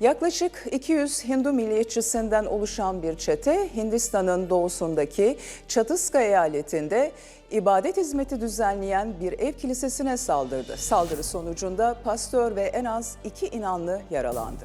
Yaklaşık 200 Hindu milliyetçisinden oluşan bir çete Hindistan'ın doğusundaki Çatıska eyaletinde ibadet hizmeti düzenleyen bir ev kilisesine saldırdı. Saldırı sonucunda pastör ve en az iki inanlı yaralandı.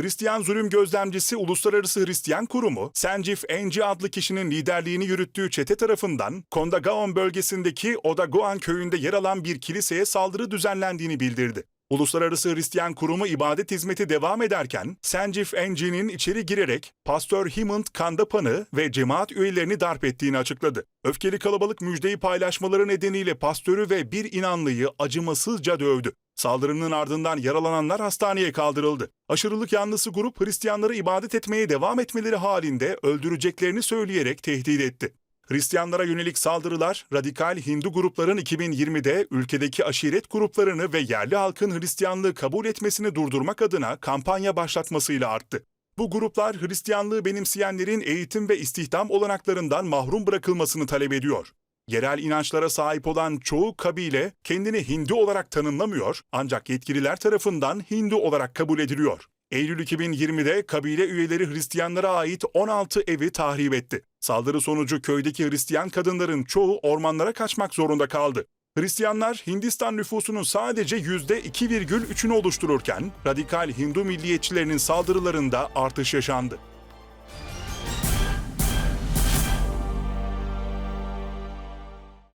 Hristiyan zulüm gözlemcisi Uluslararası Hristiyan Kurumu, Sencif Enci adlı kişinin liderliğini yürüttüğü çete tarafından Kondagaon bölgesindeki Odagoan köyünde yer alan bir kiliseye saldırı düzenlendiğini bildirdi. Uluslararası Hristiyan Kurumu ibadet hizmeti devam ederken, Sencif Enci'nin içeri girerek Pastör Himant Kandapan'ı ve cemaat üyelerini darp ettiğini açıkladı. Öfkeli kalabalık müjdeyi paylaşmaları nedeniyle pastörü ve bir inanlıyı acımasızca dövdü. Saldırının ardından yaralananlar hastaneye kaldırıldı. Aşırılık yanlısı grup Hristiyanları ibadet etmeye devam etmeleri halinde öldüreceklerini söyleyerek tehdit etti. Hristiyanlara yönelik saldırılar, radikal Hindu grupların 2020'de ülkedeki aşiret gruplarını ve yerli halkın Hristiyanlığı kabul etmesini durdurmak adına kampanya başlatmasıyla arttı. Bu gruplar Hristiyanlığı benimseyenlerin eğitim ve istihdam olanaklarından mahrum bırakılmasını talep ediyor. Yerel inançlara sahip olan çoğu kabile kendini Hindu olarak tanımlamıyor ancak yetkililer tarafından Hindu olarak kabul ediliyor. Eylül 2020'de kabile üyeleri Hristiyanlara ait 16 evi tahrip etti. Saldırı sonucu köydeki Hristiyan kadınların çoğu ormanlara kaçmak zorunda kaldı. Hristiyanlar Hindistan nüfusunun sadece %2,3'ünü oluştururken radikal Hindu milliyetçilerinin saldırılarında artış yaşandı.